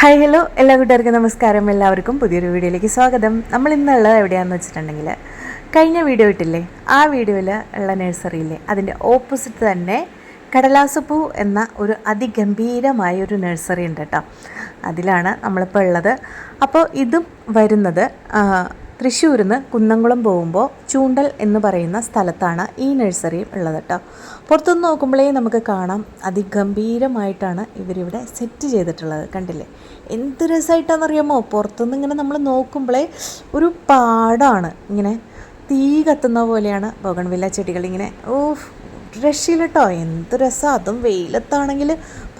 Hi hello എല്ലാ കൂട്ടുകാർക്കും നമസ്കാരം. എല്ലാവർക്കും പുതിയൊരു വീഡിയോയിലേക്ക് സ്വാഗതം. നമ്മൾ ഇന്നുള്ളത് എവിടെയാണെന്ന് വെച്ചിട്ടുണ്ടെങ്കിൽ കഴിഞ്ഞ വീഡിയോ ഇട്ടില്ലേ? ആ വീഡിയോയിൽ ഉള്ള നഴ്സറിയില്ലേ? അതിന്റെ ഓപ്പോസിറ്റ് തന്നെ കടലാസപ്പൂ എന്ന ഒരു അതിഗംഭീരമായ ഒരു നഴ്സറി ഉണ്ട് കേട്ടോ. അതിലാണ് നമ്മളിപ്പോൾ ഉള്ളത്. അപ്പോൾ ഇതും വരുന്നത് തൃശ്ശൂരിൽ നിന്ന് കുന്നംകുളം പോകുമ്പോൾ ചൂണ്ടൽ എന്ന് പറയുന്ന സ്ഥലത്താണ് ഈ നഴ്സറിയും ഉള്ളത് കേട്ടോ പുറത്തുനിന്ന് നോക്കുമ്പോഴേ നമുക്ക് കാണാം അതിഗംഭീരമായിട്ടാണ് ഇവരിവിടെ സെറ്റ് ചെയ്തിട്ടുള്ളത് കണ്ടില്ലേ? എന്ത് രസമായിട്ടാണെന്നറിയാമോ പുറത്തുനിന്ന് ഇങ്ങനെ നമ്മൾ നോക്കുമ്പോഴേ ഒരു പാടാണ്. ഇങ്ങനെ തീ കത്തുന്ന പോലെയാണ് ബോഗൺവില്ല ചെടികൾ ഇങ്ങനെ. ഓ രക്ഷയില്ല കേട്ടോ എന്ത് രസം. അതും വെയിലത്താണെങ്കിൽ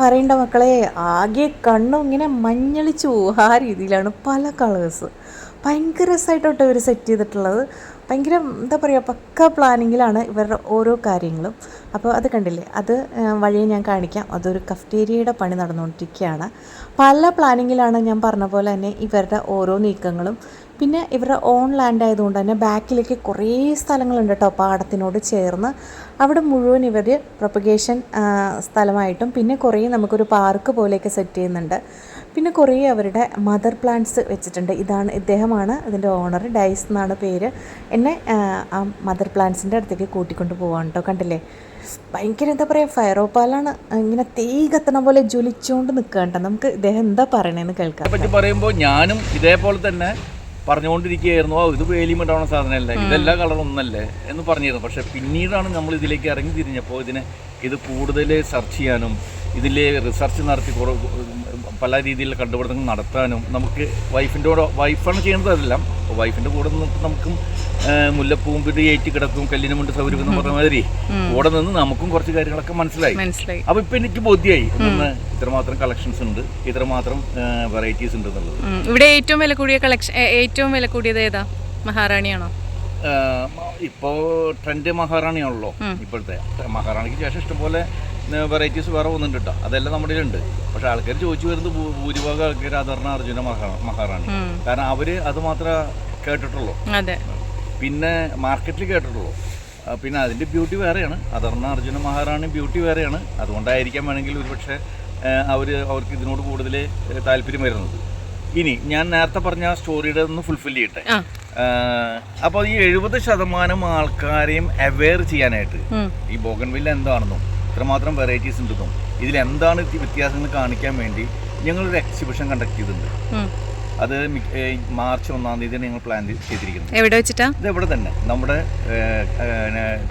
പറയേണ്ട മക്കളെ. ആകെ കണ്ണും ഇങ്ങനെ മഞ്ഞളിച്ചു പോകും ആ രീതിയിലാണ് പല കളേഴ്സ്. ഭയങ്കര രസമായിട്ടോട്ടോ ഇവർ സെറ്റ് ചെയ്തിട്ടുള്ളത്. ഭയങ്കര എന്താ പറയുക പക്ക പ്ലാനിങ്ങിലാണ് ഇവരുടെ ഓരോ കാര്യങ്ങളും. അപ്പോൾ അത് കണ്ടില്ലേ? അത് വഴിയെ ഞാൻ കാണിക്കാം. അതൊരു കഫ്റ്റേരിയയുടെ പണി നടന്നുകൊണ്ടിരിക്കുകയാണ്. പല പ്ലാനിങ്ങിലാണ് ഞാൻ പറഞ്ഞ പോലെ തന്നെ ഇവരുടെ ഓരോ നീക്കങ്ങളും പിന്നെ ഇവരുടെ ഓൺ ലാൻഡ് ആയതുകൊണ്ട് തന്നെ ബാക്കിലേക്ക് കുറേ സ്ഥലങ്ങളുണ്ട് കേട്ടോ പാടത്തിനോട് ചേർന്ന്. അവിടെ മുഴുവൻ ഇവർ പ്രൊപ്പഗേഷൻ സ്ഥലമായിട്ടും പിന്നെ കുറേ നമുക്കൊരു പാർക്ക് പോലെയൊക്കെ സെറ്റ് ചെയ്യുന്നുണ്ട്. പിന്നെ കുറേ അവരുടെ മദർ പ്ലാന്റ്സ് വെച്ചിട്ടുണ്ട്. ഇതാണ് ഇദ്ദേഹമാണ് ഇതിന്റെ ഓണർ ഡൈസ് എന്നാണ് പേര്. എന്നെ ആ, മദർ പ്ലാന്റ്സിന്റെ അടുത്തേക്ക് കൂട്ടിക്കൊണ്ട് പോവാണ് കേട്ടോ കണ്ടില്ലേ? ഭയങ്കര എന്താ പറയുക ഫയറോപ്പാലാണ് ഇങ്ങനെ തീ കത്തണ പോലെ ജ്വലിച്ചുകൊണ്ട് നിൽക്കുക കേട്ടോ നമുക്ക് ഇദ്ദേഹം എന്താ പറയണേന്ന് കേൾക്കാം. പറ്റി പറയുമ്പോൾ ഞാനും ഇതേപോലെ തന്നെ പറഞ്ഞുകൊണ്ടിരിക്കുകയായിരുന്നു ഓ ഇത് വേലിയും ഉണ്ടാവുന്ന സാധനമല്ല ഇതെല്ലാ കളർ ഒന്നല്ലേ? എന്ന് പറഞ്ഞിരുന്നു. പക്ഷെ പിന്നീടാണ് നമ്മൾ ഇതിലേക്ക് ഇറങ്ങി തിരിഞ്ഞപ്പോൾ ഇതിനെ ഇത് കൂടുതൽ സെർച്ച് ചെയ്യാനും ഇതിൽ റിസർച്ച് നടത്തി കുറേ പല രീതിയിലുള്ള കണ്ടുപിടുത്തങ്ങൾ നടത്താനും നമുക്ക് വൈഫിന്റെ കൂടെ വൈഫാണ് ചെയ്യുന്നത് അതെല്ലാം. അപ്പോൾ വൈഫിന്റെ കൂടെ നിന്നിട്ട് നമുക്കും മുല്ലപ്പൂമ്പിട്ട് ഏറ്റി കിടക്കും കല്ലിനും മുണ്ട് സൗകര്യം എന്ന് പറഞ്ഞ മാതിരി. കൂടെ നിന്ന് നമുക്കും കുറച്ച് കാര്യങ്ങളൊക്കെ മനസ്സിലായി. മനസ്സിലായി. അപ്പോൾ ഇപ്പൊ എനിക്ക് ബോധ്യമായി ഒന്ന് ഇത്രമാത്രം കളക്ഷൻസ് ഉണ്ട്. ഇത്രമാത്രം വെറൈറ്റീസ് ഉണ്ട് എന്നുള്ളത്. ഇവിടെ ഏറ്റവും വില കൂടിയ കളക്ഷൻ ഏറ്റവും വില കൂടിയത് ഏതാ? മഹാറാണിയാണോ? ഇപ്പോ ട്രെൻഡ് മഹാറാണിയാണല്ലോ ഇപ്പോഴത്തെ. മഹാറാണിക്ക് ശേഷം ഇഷ്ടംപോലെ വെറൈറ്റീസ് വേറെ ഒന്നും കേട്ടോ അതെല്ലാം നമ്മുടെ ഉണ്ട് പക്ഷെ ആൾക്കാർ ചോദിച്ചു വരുന്നത് ഭൂരിഭാഗം ആൾക്കാർ ആദരണ അർജുന മഹാ- മഹാറാണി. കാരണം അവർ അത് മാത്രമേ കേട്ടിട്ടുള്ളൂ. പിന്നെ മാർക്കറ്റിൽ കേട്ടിട്ടുള്ളൂ. പിന്നെ അതിന്റെ ബ്യൂട്ടി വേറെയാണ്. അതർണ അർജുന മഹാറാണി ബ്യൂട്ടി വേറെയാണ്. അതുകൊണ്ടായിരിക്കാം വേണമെങ്കിൽ ഒരുപക്ഷെ അവർ അവർക്ക് ഇതിനോട് കൂടുതൽ താല്പര്യം വരുന്നത്. ഇനി ഞാൻ നേരത്തെ പറഞ്ഞ ആ സ്റ്റോറിയുടെ ഒന്ന് ഫുൾഫിൽ ചെയ്യട്ടെ. അപ്പൊ അപ്പോൾ ഈ എഴുപത് ശതമാനം ആൾക്കാരെയും അവെയർ ചെയ്യാനായിട്ട് ഈ ബോഗൻവില്ല എന്താണെന്നും ഇത്രമാത്രം വെറൈറ്റീസ് ഉണ്ടെന്നും ഇതിൽ എന്താണ് വ്യത്യാസം വ്യത്യാസങ്ങൾ കാണിക്കാൻ വേണ്ടി ഞങ്ങളൊരു എക്സിബിഷൻ കണ്ടക്ട് ചെയ്തിട്ടുണ്ട്. അത് മാർച്ച് ഒന്നാം തീയതി ഞങ്ങൾ പ്ലാൻ ചെയ്തിരിക്കുന്നത്. എവിടെ വെച്ചിട്ടാ? ഇത് ഇവിടെ തന്നെ. നമ്മുടെ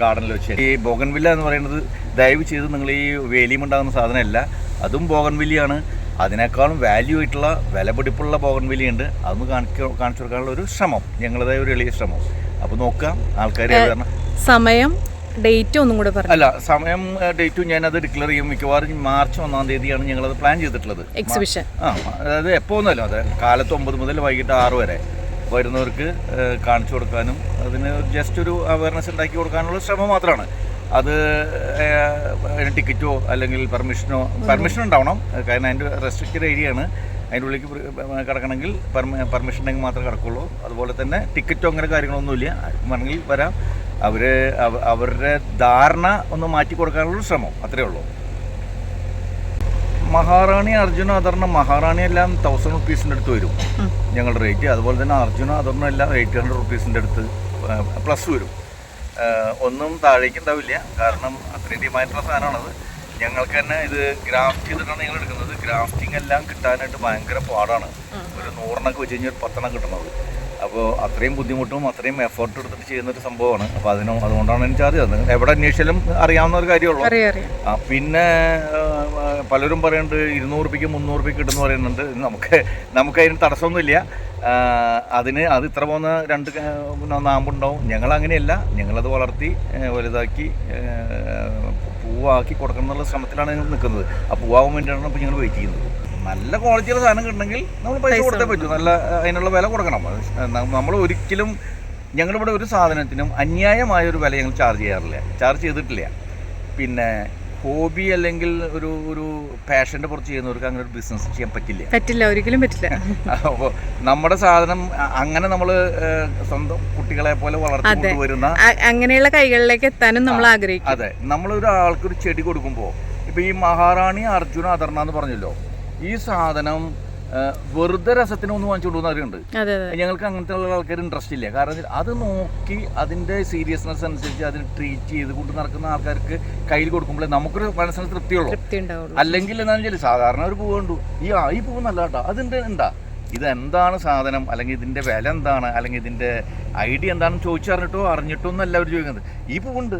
ഗാർഡനിൽ വെച്ച്. ഈ ബോഗൻവില്ല എന്ന് പറയുന്നത് ദയവ് ചെയ്ത് നിങ്ങൾ ഈ വേലിയും ഉണ്ടാകുന്ന സാധനമല്ല. അതും ബോഗൻവില്ലയാണ്. അതിനേക്കാളും വാല്യൂ ആയിട്ടുള്ള വിലപിടിപ്പുള്ള ബോഗൻവില്ല ഉണ്ട് അതൊന്ന് കാണിക്ക കാണിച്ചു കൊടുക്കാനുള്ള ഒരു ശ്രമം. ഞങ്ങളുടേതായ ഒരു എളിയ ശ്രമം. അപ്പോൾ നോക്കാം ആൾക്കാർ സമയം ഡേറ്റ് ഒന്നും കൂടെ പറഞ്ഞു. അല്ല സമയം ഡേറ്റും ഞാനത് ഡിക്ലെയർ ചെയ്യും. മിക്കവാറും മാർച്ച് ഒന്നാം തീയതിയാണ് ഞങ്ങളത് പ്ലാൻ ചെയ്തിട്ടുള്ളത്. എക്സിബിഷൻ ആ അതായത് എപ്പോൾ ഒന്നുമല്ല അതെ കാലത്ത് ഒമ്പത് മുതൽ വൈകിട്ട് ആറ് വരെ വരുന്നവർക്ക് കാണിച്ചു കൊടുക്കാനും അതിന് ജസ്റ്റ് ഒരു അവയർനെസ് ഉണ്ടാക്കി കൊടുക്കാനുള്ള ശ്രമം മാത്രമാണ്. അത് ടിക്കറ്റോ അല്ലെങ്കിൽ പെർമിഷനോ പെർമിഷൻ ഉണ്ടാവണം. കാരണം അതിന്റെ റെസ്ട്രിക്റ്റഡ് ഏരിയ ആണ്. അതിന്റെ ഉള്ളിലേക്ക് കിടക്കണമെങ്കിൽ പെർമിഷൻ ഉണ്ടെങ്കിൽ മാത്രമേ കിടക്കുള്ളൂ. അതുപോലെ തന്നെ ടിക്കറ്റോ അങ്ങനെ കാര്യങ്ങളൊന്നുമില്ല. വേണമെങ്കിൽ വരാം. അവർ അവരുടെ ധാരണ ഒന്ന് മാറ്റി കൊടുക്കാനുള്ള ശ്രമം അത്രേ ഉള്ളൂ. മഹാറാണി അർജുന അധർണ മഹാറാണി എല്ലാം തൗസൻഡ് റുപ്പീസിന്റെ അടുത്ത് വരും. ഞങ്ങളുടെ റേറ്റ് അതുപോലെ തന്നെ അർജുന അധർണ എല്ലാം എയ്റ്റ് ഹൺഡ്രഡ് റുപ്പീസിന്റെ അടുത്ത് പ്ലസ് വരും. ഒന്നും താഴേക്ക് ഉണ്ടാവില്ല. കാരണം അത്രയും ഡിമാൻഡുള്ള സാധനമാണത്. ഞങ്ങൾക്ക് തന്നെ ഇത് ഗ്രാഫ്റ്റ് ചെയ്തിട്ടാണ് ഞങ്ങൾ എടുക്കുന്നത്. ഗ്രാഫ്റ്റിംഗ് എല്ലാം കിട്ടാനായിട്ട് ഭയങ്കര പാടാണ്. ഒരു നൂറെണ്ണൊക്കെ വെച്ച് കഴിഞ്ഞാൽ ഒരു പത്തെണ്ണം കിട്ടുന്നത് അപ്പോൾ അത്രയും ബുദ്ധിമുട്ടും അത്രയും എഫേർട്ട് എടുത്തിട്ട് ചെയ്യുന്ന ഒരു സംഭവമാണ്. അപ്പോൾ അതിനും അതുകൊണ്ടാണ് എനിക്ക് ചാർജ് തന്നത്. എവിടെ അന്വേഷിച്ചാലും അറിയാവുന്ന ഒരു കാര്യമുള്ളൂ ആ പിന്നെ പലരും പറയുന്നുണ്ട് ഇരുന്നൂറ് രൂപയ്ക്ക് മുന്നൂറ് രൂപയ്ക്ക് കിട്ടുന്നു പറയുന്നുണ്ട്. നമുക്ക് നമുക്ക് അതിന് തടസ്സമൊന്നുമില്ല. അതിന് അത് ഇത്ര പോകുന്ന രണ്ട് നാമ്പുണ്ടാവും. ഞങ്ങൾ അങ്ങനെയല്ല ഞങ്ങളത് വളർത്തി വലുതാക്കി പൂവാക്കി കൊടുക്കണം എന്നുള്ള ശ്രമത്തിലാണ് നിൽക്കുന്നത്. ആ പൂവാകാൻ വേണ്ടിയാണ് ഇപ്പോൾ ഞങ്ങൾ വെയിറ്റ് ചെയ്യുന്നത്. നല്ല ക്വാളിറ്റിയുള്ള സാധനം കിട്ടണമെങ്കിൽ നമ്മൾ പൈസ കൊടുത്തേ പറ്റൂ. നല്ല അതിനുള്ള വില കൊടുക്കണം. നമ്മൾ ഒരിക്കലും ഞങ്ങളിവിടെ ഒരു സാധനത്തിനും അന്യായമായ ഒരു വില ഞങ്ങൾ ചാർജ് ചെയ്യാറില്ല. ചാർജ് ചെയ്തിട്ടില്ല. പിന്നെ ഹോബി അല്ലെങ്കിൽ ഒരു ഒരു പാഷന്റെ പുറത്ത് ചെയ്യുന്നവർക്ക് അങ്ങനെ ഒരു ബിസിനസ് ചെയ്യാൻ പറ്റില്ല. പറ്റില്ല ഒരിക്കലും പറ്റില്ല. അപ്പോൾ നമ്മുടെ സാധനം അങ്ങനെ നമ്മൾ സ്വന്തം കുട്ടികളെ പോലെ വളർത്തി അതെ. കൊണ്ടുവരുന്ന അ- അങ്ങനെയുള്ള കൈകളിലേക്ക് എത്താനും നമ്മൾ ആഗ്രഹിക്കും. അതെ. നമ്മളൊരാൾക്ക് ഒരു ചെടി കൊടുക്കുമ്പോൾ ഇപ്പൊ ഈ മഹാറാണി അർജുന അദർണ എന്ന് പറഞ്ഞല്ലോ ഈ സാധനം വെറുതെ രസത്തിന് ഒന്ന് വാങ്ങിച്ചു കൊണ്ടുവന്നവരുണ്ട് ഞങ്ങൾക്ക് അങ്ങനത്തെ ഉള്ള ആൾക്കാർ ഇൻട്രസ്റ്റ് ഇല്ല. കാരണം അത് നോക്കി അതിന്റെ സീരിയസ്നെസ് അനുസരിച്ച് അതിന് ട്രീറ്റ് ചെയ്ത് കൊണ്ട് നടക്കുന്ന ആൾക്കാർക്ക് കയ്യിൽ കൊടുക്കുമ്പോഴേ നമുക്കൊരു മനസ്സിന് തൃപ്തിയുള്ളൂ. അല്ലെങ്കിൽ എന്താണെന്ന് വെച്ചാൽ സാധാരണ ഒരു പൂവ് കണ്ടു. ഈ ആയി ഈ പൂവ് നല്ല കേട്ടോ. അതിന്റെ എന്താ ഇതെന്താണ് സാധനം? അല്ലെങ്കിൽ ഇതിന്റെ വില എന്താണ്? അല്ലെങ്കിൽ ഇതിന്റെ ഐഡിയ എന്താണെന്ന് ചോദിച്ചറിഞ്ഞിട്ടോ അറിഞ്ഞിട്ടോ ഒന്നും എല്ലാവരും ചോദിക്കുന്നത്. ഈ പൂവുണ്ട്.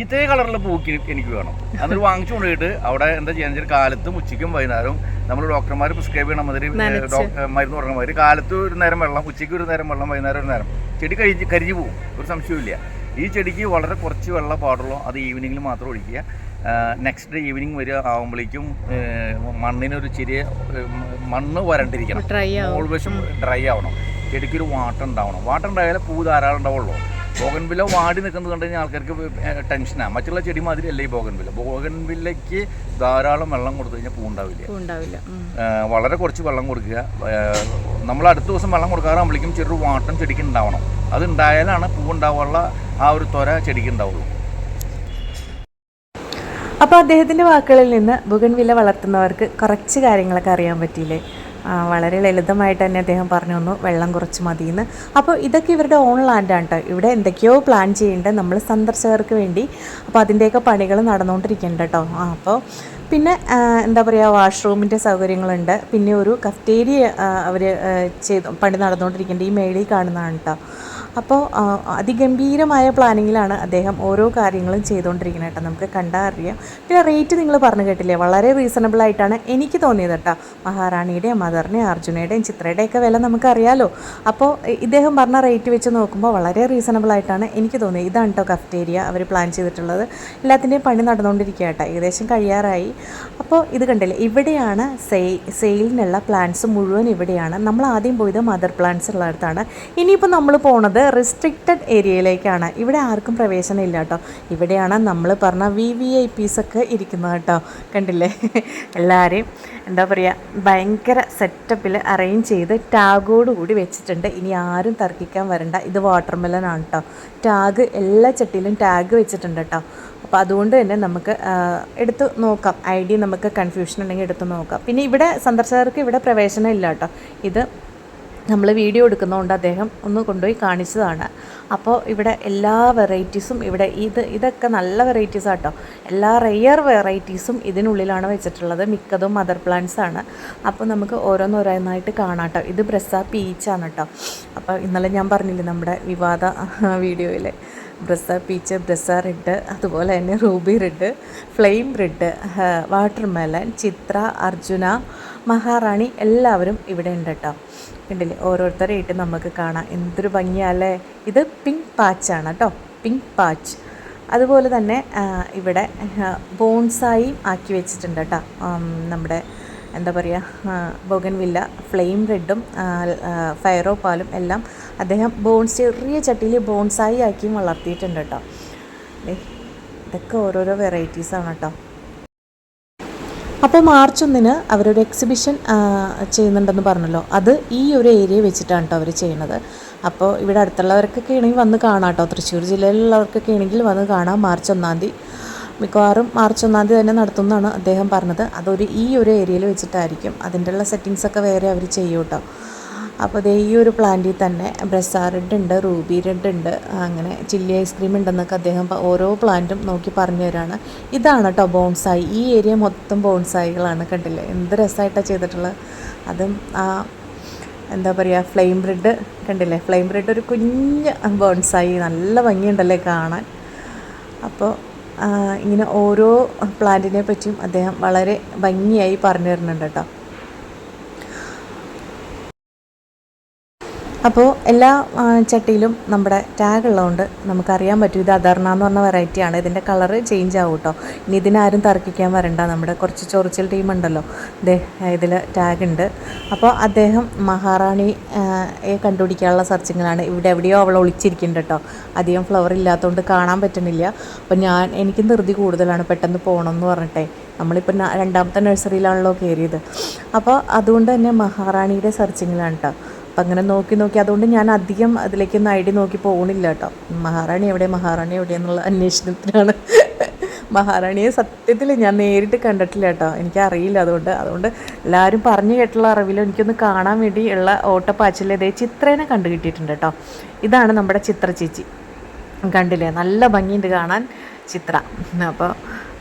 ഇതേ കളറിലെ പൂക്ക് എനിക്ക് വേണം. അതൊരു വാങ്ങിച്ചു കൊണ്ടുപോയിട്ട് അവിടെ എന്താ വെച്ചാൽ കാലത്തും ഉച്ചയ്ക്കും വൈകുന്നേരവും നമ്മൾ ഡോക്ടർമാർ പ്രിസ്ക്രൈബ് ചെയ്യണ. മാതിരി മരുന്ന് പറഞ്ഞ മാതിരി കാലത്ത് ഒരു നേരം വെള്ളം ഉച്ചയ്ക്ക് ഒരു നേരം വെള്ളം വൈകുന്നേരം ഒരു നേരം. ചെടി കഴിഞ്ഞ് കരിഞ്ഞു പോകും ഒരു സംശയമില്ല ഈ ചെടിക്ക് വളരെ കുറച്ച് വെള്ളം പാടുള്ളൂ. അത് ഈവനിങ്ങിൽ മാത്രം ഒഴിക്കുക. നെക്സ്റ്റ് ഡേ ഈവനിങ് വരിക ആകുമ്പോഴേക്കും മണ്ണിനൊരു ചെറിയ മണ്ണ് വരണ്ടിരിക്കണം. ഓൾവേസും ഡ്രൈ ആവണം. ചെടിക്കൊരു വാട്ടം ഉണ്ടാവണം. വാട്ടം ഉണ്ടായാലേ പൂ ധാരാളം ഉണ്ടാവുള്ളൂ. ബോഗൻവില്ല വാടി നിൽക്കുന്നത് കണ്ടു കഴിഞ്ഞാൽ ആൾക്കാർക്ക് ടെൻഷനാണ് മറ്റുള്ള ചെടി മാതിരി അല്ല ഈ ബോഗൻവില്ല? ബോഗൻവില്ലയ്ക്ക് ധാരാളം വെള്ളം കൊടുത്തു കഴിഞ്ഞാൽ പൂ ഉണ്ടാവില്ല വളരെ കുറച്ച് വെള്ളം കൊടുക്കുക. നമ്മൾ അടുത്ത ദിവസം വെള്ളം കൊടുക്കാറാകുമ്പോഴേക്കും ചെറു വാട്ടം ചെടിക്ക് ഉണ്ടാവണം. അത് ഉണ്ടായാലാണ് പൂ ഉണ്ടാവാനുള്ള ആ ഒരു ത്വര ചെടിക്ക് ഉണ്ടാവുള്ളൂ. അപ്പോൾ അദ്ദേഹത്തിന്റെ വാക്കുകളിൽ നിന്ന് ബുഗൻവില്ല വളർത്തുന്നവർക്ക് കുറച്ച് കാര്യങ്ങളൊക്കെ അറിയാൻ പറ്റിയില്ലേ? വളരെ ലളിതമായിട്ട് തന്നെ അദ്ദേഹം പറഞ്ഞു തന്നു വെള്ളം കുറച്ച് മതിയെന്ന്. അപ്പോൾ ഇതൊക്കെ ഇവരുടെ ഓൺ ലാൻഡാണ് കേട്ടോ ഇവിടെ എന്തൊക്കെയോ പ്ലാൻ ചെയ്യേണ്ടത് നമ്മൾ സന്ദർശകർക്ക് വേണ്ടി. അപ്പോൾ അതിന്റെയൊക്കെ പണികൾ നടന്നുകൊണ്ടിരിക്കുന്നുണ്ട് കേട്ടോ അപ്പോൾ പിന്നെ എന്താ പറയുക വാഷ്റൂമിന്റെ സൗകര്യങ്ങളുണ്ട്. പിന്നെ ഒരു കഫ്റ്റേരിയ അവർ ചെയ്ത് പണി നടന്നുകൊണ്ടിരിക്കുന്നുണ്ട് ഈ മേളിൽ കാണുന്നതാണ് കേട്ടോ അപ്പോൾ അതിഗംഭീരമായ പ്ലാനിങ്ങിലാണ് അദ്ദേഹം ഓരോ കാര്യങ്ങളും ചെയ്തുകൊണ്ടിരിക്കുന്നത് കേട്ടോ. നമുക്ക് കണ്ടാൽ അറിയാം. പിന്നെ റേറ്റ് നിങ്ങൾ പറഞ്ഞു കേട്ടില്ലേ? വളരെ റീസണബിൾ ആയിട്ടാണ് എനിക്ക് തോന്നിയത് കേട്ടോ. മഹാറാണിയുടെയും മദറിനെയും അർജുനയുടെയും ചിത്രയുടെയൊക്കെ വില നമുക്കറിയാലോ. അപ്പോൾ ഇദ്ദേഹം പറഞ്ഞ റേറ്റ് വെച്ച് നോക്കുമ്പോൾ വളരെ റീസണബിൾ ആയിട്ടാണ് എനിക്ക് തോന്നിയത്. ഇതാണ് കേട്ടോ കഫ്റ്റേരിയ അവർ പ്ലാൻ ചെയ്തിട്ടുള്ളത്. എല്ലാത്തിന്റെയും പണി നടന്നുകൊണ്ടിരിക്കുക കേട്ടോ. ഏകദേശം കഴിയാറായി. അപ്പോൾ ഇത് കണ്ടില്ലേ? ഇവിടെയാണ് സെയിൽ സെയിലിനുള്ള പ്ലാൻസ് മുഴുവൻ ഇവിടെയാണ്. നമ്മൾ ആദ്യം പോയത് മദർ പ്ലാൻസ് ഉള്ളിടത്താണ് ഇനിയിപ്പോൾ നമ്മൾ പോണത് റെസ്ട്രിക്റ്റഡ് ഏരിയയിലേക്കാണ് ഇവിടെ ആർക്കും പ്രവേശനം ഇല്ല കേട്ടോ. ഇവിടെയാണ് നമ്മൾ പറഞ്ഞ വി വി ഐ പീസ് ഒക്കെ ഇരിക്കുന്നത് കേട്ടോ. കണ്ടില്ലേ? എല്ലാവരെയും എന്താ പറയുക ഭയങ്കര സെറ്റപ്പിൽ അറേഞ്ച് ചെയ്ത് ടാഗോട് കൂടി വെച്ചിട്ടുണ്ട്. ഇനി ആരും തർക്കിക്കാൻ വരണ്ട. ഇത് വാട്ടർ മെലൺ ആണ് കേട്ടോ. ടാഗ് എല്ലാ ചട്ടിയിലും ടാഗ് വെച്ചിട്ടുണ്ട് കേട്ടോ. അപ്പോൾ അതുകൊണ്ട് തന്നെ നമുക്ക് എടുത്ത് നോക്കാം. ഐ ഡി നമുക്ക് കൺഫ്യൂഷൻ ഉണ്ടെങ്കിൽ എടുത്ത് നോക്കാം. പിന്നെ ഇവിടെ സന്ദർശകർക്ക് ഇവിടെ പ്രവേശനം ഇല്ല കേട്ടോ. ഇത് നമ്മൾ വീഡിയോ എടുക്കുന്നതുകൊണ്ട് അദ്ദേഹം ഒന്ന് കൊണ്ടുപോയി കാണിച്ചതാണ്. അപ്പോൾ ഇവിടെ എല്ലാ വെറൈറ്റീസും ഇവിടെ ഇത് ഇതൊക്കെ നല്ല വെറൈറ്റീസ് ആട്ടോ. എല്ലാ റെയർ വെറൈറ്റീസും ഇതിനുള്ളിലാണ് വെച്ചിട്ടുള്ളത്. മിക്കതും മദർ പ്ലാന്റ്സ് ആണ്. അപ്പോൾ നമുക്ക് ഓരോന്നോരോന്നായിട്ട് കാണാം കേട്ടോ ഇത് ബ്രസ പീച്ചാണ് കേട്ടോ അപ്പോൾ ഇന്നലെ ഞാൻ പറഞ്ഞില്ലേ നമ്മുടെ വിവാദ വീഡിയോയിൽ ബ്രസ പീച്ച് ബ്രസ റെഡ് അതുപോലെ തന്നെ ruby red flame red watermelon Chithra Arjuna Maharani എല്ലാവരും ഇവിടെ ഉണ്ട് കേട്ടോ കണ്ടില്ലേ? ഓരോരുത്തരായിട്ട് നമുക്ക് കാണാം. എന്തൊരു ഭംഗിയല്ലേ? ഇത് പിങ്ക് പാച്ചാണ് കേട്ടോ. പിങ്ക് പാച്ച് അതുപോലെ തന്നെ ഇവിടെ ബോൺസായി ആക്കി വെച്ചിട്ടുണ്ട് കേട്ടോ. നമ്മുടെ എന്താ പറയുക ബോഗൻവില്ല ഫ്ലെയിം റെഡും ഫയറോ പാലും എല്ലാം അദ്ദേഹം ബോൺസ് ചെറിയ ചട്ടിയിൽ ബോൺസായി ആക്കിയും വളർത്തിയിട്ടുണ്ട് കേട്ടോ. ഇതൊക്കെ ഓരോരോ വെറൈറ്റീസാണ് കേട്ടോ. അപ്പോൾ മാർച്ച് ഒന്നിന് അവരൊരു എക്സിബിഷൻ ചെയ്യുന്നുണ്ടെന്ന് പറഞ്ഞല്ലോ. അത് ഈ ഒരു ഏരിയ വെച്ചിട്ടാണ് കേട്ടോ അവർ ചെയ്യുന്നത്. അപ്പോൾ ഇവിടെ അടുത്തുള്ളവർക്കൊക്കെ ആണെങ്കിൽ വന്ന് കാണാം കേട്ടോ തൃശ്ശൂർ ജില്ലയിലുള്ളവർക്കൊക്കെ ആണെങ്കിൽ വന്ന് കാണാം മാർച്ച് ഒന്നാം തീയതി. മിക്കവാറും മാർച്ച് ഒന്നാം തീയതി തന്നെ നടത്തുമെന്നാണ് അദ്ദേഹം പറഞ്ഞത്. അതൊരു ഈ ഒരു ഏരിയയിൽ വെച്ചിട്ടായിരിക്കും. അതിന്റെ ഉള്ള സെറ്റിങ്സൊക്കെ വേറെ അവർ ചെയ്യും കേട്ടോ അപ്പോൾ ദേ ഈ ഒരു പ്ലാന്റിൽ തന്നെ ബ്രസാ റെഡ് ഉണ്ട് റൂബി റെഡ് ഉണ്ട് അങ്ങനെ ചില്ലി ഐസ്ക്രീം ഉണ്ടെന്നൊക്കെ അദ്ദേഹം ഓരോ പ്ലാന്റും നോക്കി പറഞ്ഞു തരാണ്. ഇതാണ് കേട്ടോ ബോൺസായി ഈ ഏരിയ മൊത്തം ബോൺസായികളാണ് കണ്ടില്ലേ? എന്ത് രസമായിട്ടാണ് ചെയ്തിട്ടുള്ളത്. അതും ആ എന്താ പറയുക ഫ്ലെയിം ബ്രെഡ് കണ്ടില്ലേ? ഫ്ലെയിം ബ്രെഡ് ഒരു കുഞ്ഞ് ബോൺസായി നല്ല ഭംഗിയുണ്ടല്ലേ കാണാൻ? അപ്പോൾ ഇങ്ങനെ ഓരോ പ്ലാന്റിനെ പറ്റിയും അദ്ദേഹം വളരെ ഭംഗിയായി പറഞ്ഞു തരുന്നുണ്ട് കേട്ടോ അപ്പോൾ എല്ലാ ചട്ടിയിലും നമ്മുടെ ടാഗ് ഉള്ളതുകൊണ്ട് നമുക്കറിയാൻ പറ്റും ഇത് അധർണ എന്ന് പറഞ്ഞ വെറൈറ്റിയാണ് ഇതിന്റെ കളറ് ചേഞ്ച് ആവും കേട്ടോ ഇനി ഇതിനാരും തർക്കിക്കാൻ വരണ്ട. നമ്മുടെ കുറച്ച് ചൊറിച്ചിൽ ടീം ഉണ്ടല്ലോ. ദേ ഇതിൽ ടാഗ് ഉണ്ട്. അപ്പോൾ അദ്ദേഹം മഹാറാണി ആ, യെ കണ്ടുപിടിക്കാനുള്ള സെർച്ചിങ്ങിലാണ് ഇവിടെ എവിടെയോ അവൾ ഒളിച്ചിരിക്കുന്നുണ്ട് കേട്ടോ അധികം ഫ്ലവർ ഇല്ലാത്തതുകൊണ്ട് കാണാൻ പറ്റുന്നില്ല. അപ്പോൾ ഞാൻ എനിക്ക് ധൃതി കൂടുതലാണ്. പെട്ടെന്ന് പോകണമെന്ന് പറഞ്ഞിട്ടേ. നമ്മളിപ്പോൾ രണ്ടാമത്തെ നഴ്സറിയിലാണല്ലോ കയറിയത് അപ്പോൾ അതുകൊണ്ട് തന്നെ മഹാറാണിയുടെ സെർച്ചിങ്ങിലാണ് കേട്ടോ അപ്പം അങ്ങനെ നോക്കി നോക്കി അതുകൊണ്ട് ഞാൻ അധികം അതിലേക്കൊന്നും ഐ ഡി നോക്കി പോകണില്ല കേട്ടോ. മഹാറാണി എവിടെ മഹാറാണി എവിടെ എന്നുള്ള അന്വേഷണത്തിനാണ്. മഹാറാണിയെ സത്യത്തിൽ ഞാൻ നേരിട്ട് കണ്ടിട്ടില്ല കേട്ടോ. എനിക്കറിയില്ല അതുകൊണ്ട്. അതുകൊണ്ട് എല്ലാവരും പറഞ്ഞു കേട്ടുള്ള അറിവിൽ എനിക്കൊന്ന് കാണാൻ വേണ്ടി ഉള്ള ഓട്ടപ്പാച്ചിൽ ഇതേ ചിത്രേനെ കണ്ടു കിട്ടിയിട്ടുണ്ട് കേട്ടോ. ഇതാണ് നമ്മുടെ ചിത്ര ചേച്ചി. കണ്ടില്ലേ? നല്ല ഭംഗിയുണ്ട് കാണാൻ. ചിത്ര. അപ്പോൾ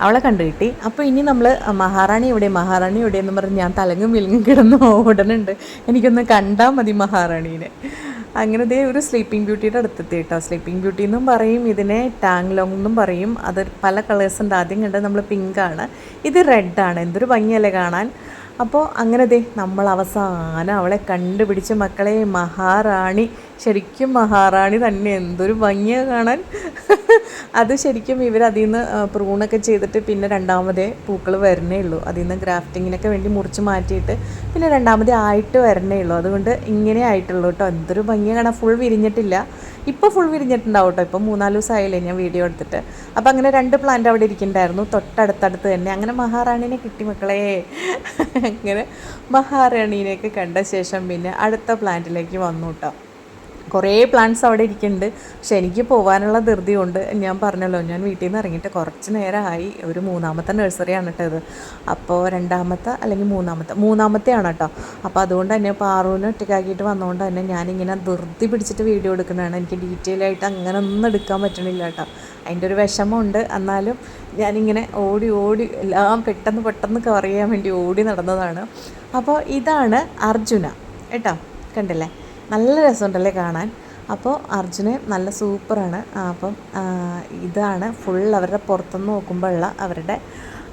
അവളെ കണ്ടു കിട്ടി. അപ്പോൾ ഇനി നമ്മൾ മഹാറാണി എവിടെ? മഹാറാണി എവിടെയെന്ന് പറഞ്ഞ് ഞാൻ തലങ്ങും വിലങ്ങും കിടന്ന് ഓടണുണ്ട്. എനിക്കൊന്ന് കണ്ടാൽ മതി മഹാറാണീനെ. അങ്ങനെ ദേ ഒരു സ്ലീപ്പിംഗ് ബ്യൂട്ടിയുടെ അടുത്തെത്തി കേട്ടോ. സ്ലീപ്പിംഗ് ബ്യൂട്ടി എന്നും പറയും ഇതിനെ ടാങ് ലോങ് എന്നും പറയും. അത് പല കളേഴ്സ് ഉണ്ട്. ആദ്യം കണ്ടത് നമ്മൾ പിങ്കാണ് ഇത് റെഡാണ് എന്തൊരു ഭംഗിയല്ലേ കാണാൻ. അപ്പോൾ അങ്ങനെ ദേ നമ്മൾ അവസാനം അവളെ കണ്ടുപിടിച്ച് മക്കളെ മഹാറാണി ശരിക്കും മഹാറാണി തന്നെ. എന്തൊരു ഭംഗിയാണ് കാണാൻ. അത് ശരിക്കും ഇവർ അതിൽ നിന്ന് പ്രൂണൊക്കെ ചെയ്തിട്ട് പിന്നെ രണ്ടാമതേ പൂക്കൾ വരണേ ഉള്ളൂ. അതിൽ നിന്ന് ഗ്രാഫ്റ്റിങ്ങിനൊക്കെ വേണ്ടി മുറിച്ച് മാറ്റിയിട്ട് പിന്നെ രണ്ടാമതേ ആയിട്ട് വരണേ ഉള്ളൂ. അതുകൊണ്ട് ഇങ്ങനെ ആയിട്ടുള്ളൂ കേട്ടോ. എന്തൊരു ഭംഗിയാണ് കാണാൻ. ഫുൾ വിരിഞ്ഞിട്ടില്ല. ഇപ്പോൾ ഫുൾ വിരിഞ്ഞിട്ടുണ്ടാവും കേട്ടോ. ഇപ്പം മൂന്നാൽ ദിവസമായില്ലേ ഞാൻ വീഡിയോ എടുത്തിട്ട്. അപ്പോൾ അങ്ങനെ രണ്ട് പ്ലാന്റ് അവിടെ ഇരിക്കുന്നുണ്ടായിരുന്നു തൊട്ടടുത്തടുത്ത് തന്നെ. അങ്ങനെ മഹാറാണീനെ കിട്ടി മക്കളെ. അങ്ങനെ മഹാറാണീനെയൊക്കെ കണ്ട ശേഷം പിന്നെ അടുത്ത പ്ലാന്റിലേക്ക് വന്നു കേട്ടോ. കുറേ പ്ലാന്റ്സ് അവിടെ ഇരിക്കുന്നുണ്ട്. പക്ഷെ എനിക്ക് പോകാനുള്ള ധൃതി കൊണ്ട് ഞാൻ പറഞ്ഞല്ലോ ഞാൻ വീട്ടിൽ നിന്ന് ഇറങ്ങിയിട്ട് കുറച്ച് നേരമായി ഒരു മൂന്നാമത്തെ നഴ്സറിയാണ് കേട്ടോ ഇത്. അപ്പോൾ രണ്ടാമത്തെ അല്ലെങ്കിൽ മൂന്നാമത്തെ മൂന്നാമത്തെ ആണ് കേട്ടോ. അപ്പോൾ അതുകൊണ്ട് തന്നെ പാറുവിനെ ഒറ്റയ്ക്കാക്കിയിട്ട് വന്നതുകൊണ്ട് തന്നെ ഞാനിങ്ങനെ ധൃതി പിടിച്ചിട്ട് വീഡിയോ എടുക്കുന്നതാണ്. എനിക്ക് ഡീറ്റെയിൽ ആയിട്ട് അങ്ങനെ ഒന്നും എടുക്കാൻ പറ്റണില്ല കേട്ടോ. അതിന്റെ ഒരു വിഷമമുണ്ട്. എന്നാലും ഞാനിങ്ങനെ ഓടി ഓടി എല്ലാം പെട്ടെന്ന് പെട്ടെന്ന് കവർ ചെയ്യാൻ വേണ്ടി ഓടി നടന്നതാണ്. അപ്പോൾ ഇതാണ് അർജുന. കേട്ടോ? കണ്ടില്ലേ? നല്ല രസമുണ്ടല്ലേ കാണാൻ? അപ്പോൾ അർജുന് നല്ല സൂപ്പറാണ്. അപ്പം ഇതാണ് ഫുൾ അവരുടെ പുറത്തുനിന്ന് നോക്കുമ്പോഴുള്ള അവരുടെ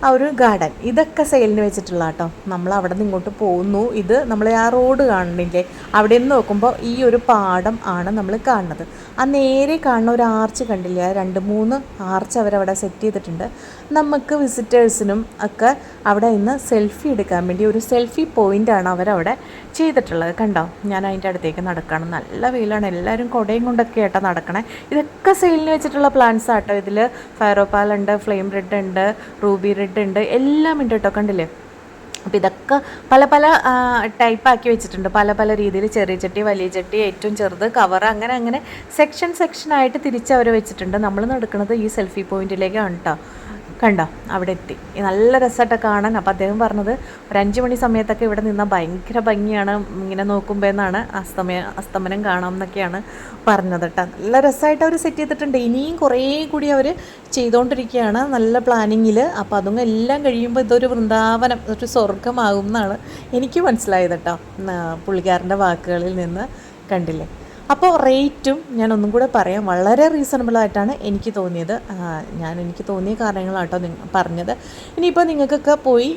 ആ ഒരു ഗാർഡൻ. ഇതൊക്കെ സെയിലിന് വെച്ചിട്ടുള്ള കേട്ടോ നമ്മൾ അവിടെ നിന്ന് ഇങ്ങോട്ട് പോകുന്നു. ഇത് നമ്മൾ ആ റോഡ് കാണുന്നില്ലേ? അവിടെ നിന്ന് നോക്കുമ്പോൾ ഈ ഒരു പാടം ആണ് നമ്മൾ കാണുന്നത്. ആ നേരെ കാണുന്ന ഒരു ആർച്ച് കണ്ടില്ല? രണ്ട് മൂന്ന് ആർച്ച് അവരവിടെ സെറ്റ് ചെയ്തിട്ടുണ്ട്. നമുക്ക് വിസിറ്റേഴ്സിനും ഒക്കെ അവിടെ നിന്ന് സെൽഫി എടുക്കാൻ വേണ്ടി ഒരു സെൽഫി പോയിന്റാണ് അവരവിടെ ചെയ്തിട്ടുള്ളത്. കണ്ടോ? ഞാൻ അതിന്റെ അടുത്തേക്ക് നടക്കുകയാണ് നല്ല വെയിലാണ്. എല്ലാവരും കുടയും കൊണ്ടൊക്കെ ആയിട്ടാണ് നടക്കണേ. ഇതൊക്കെ സെയിലിന് വെച്ചിട്ടുള്ള പ്ലാന്റ്സ് ആട്ടോ ഇതിൽ ഫയറോപ്പാലുണ്ട് ഫ്ലെയിം റെഡ് ഉണ്ട് റൂബി റെഡ് ഉണ്ട് എല്ലാം ഉണ്ട് കേട്ടോ കണ്ടില്ലേ? അപ്പോൾ ഇതൊക്കെ പല പല ടൈപ്പ് ആക്കി വെച്ചിട്ടുണ്ട്. പല പല രീതിയിൽ ചെറിയ ചട്ടി വലിയ ചട്ടി ഏറ്റവും ചെറുത് കവർ അങ്ങനെ അങ്ങനെ സെക്ഷൻ സെക്ഷനായിട്ട് തിരിച്ച് അവർ വെച്ചിട്ടുണ്ട്. നമ്മൾ നടക്കുന്നത് ഈ സെൽഫി പോയിന്റിലേക്കാണ് കേട്ടോ കണ്ടോ? അവിടെ എത്തി. നല്ല രസമായിട്ട് കാണാൻ. അപ്പോൾ അദ്ദേഹം പറഞ്ഞത് ഒരു അഞ്ച് മണി സമയത്തൊക്കെ ഇവിടെ നിന്നാൽ ഭയങ്കര ഭംഗിയാണ് ഇങ്ങനെ നോക്കുമ്പോൾ എന്നാണ് അസ്തമയ അസ്തമനം കാണാം എന്നൊക്കെയാണ് പറഞ്ഞത് കേട്ടോ. നല്ല രസമായിട്ട് അവർ സെറ്റ് ചെയ്തിട്ടുണ്ട്. ഇനിയും കുറേ കൂടി അവർ ചെയ്തുകൊണ്ടിരിക്കുകയാണ് നല്ല പ്ലാനിങ്ങിൽ അപ്പോൾ അതും എല്ലാം കഴിയുമ്പോൾ ഇതൊരു വൃന്ദാവനം ഒരു സ്വർഗമാകും എന്നാണ് എനിക്ക് മനസ്സിലായത് കേട്ടോ. പുള്ളിക്കാരന്റെ വാക്കുകളിൽ നിന്ന് കണ്ടില്ലേ? അപ്പോൾ റേറ്റും ഞാൻ ഒന്നും കൂടെ പറയാം. വളരെ റീസണബിൾ ആയിട്ടാണ് എനിക്ക് തോന്നിയത്. ഞാൻ എനിക്ക് തോന്നിയ കാരണങ്ങളാട്ടോ നിങ്ങൾ പറഞ്ഞത്. ഇനിയിപ്പോൾ നിങ്ങൾക്കൊക്കെ പോയി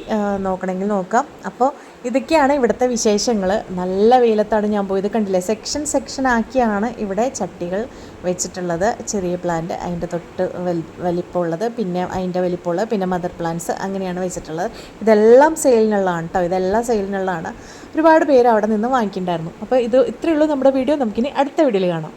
നോക്കണമെങ്കിൽ നോക്കാം. അപ്പോൾ ഇതൊക്കെയാണ് ഇവിടുത്തെ വിശേഷങ്ങൾ നല്ല വെയിലത്താണ് ഞാൻ പോയത്. കണ്ടില്ലേ? സെക്ഷൻ സെക്ഷൻ ആക്കിയാണ് ഇവിടെ ചട്ടികൾ വെച്ചിട്ടുള്ളത് ചെറിയ പ്ലാന്റ് അതിന്റെ തൊട്ട് വലി വലിപ്പമുള്ളത് പിന്നെ അതിന്റെ വലിപ്പമുള്ളത് പിന്നെ മദർ പ്ലാന്റ്സ് അങ്ങനെയാണ് വെച്ചിട്ടുള്ളത്. ഇതെല്ലാം സെയിലിനുള്ളതാണ് കേട്ടോ ഇതെല്ലാം സെയിലിനുള്ളതാണ് ഒരുപാട് പേര് അവിടെ നിന്ന് വാങ്ങിക്കുന്നുണ്ടായിരുന്നു അപ്പോൾ ഇത് ഇത്രയേ ഉള്ളൂ. നമ്മുടെ വീഡിയോ നമുക്കിനി അടുത്ത വീഡിയോയിൽ കാണാം.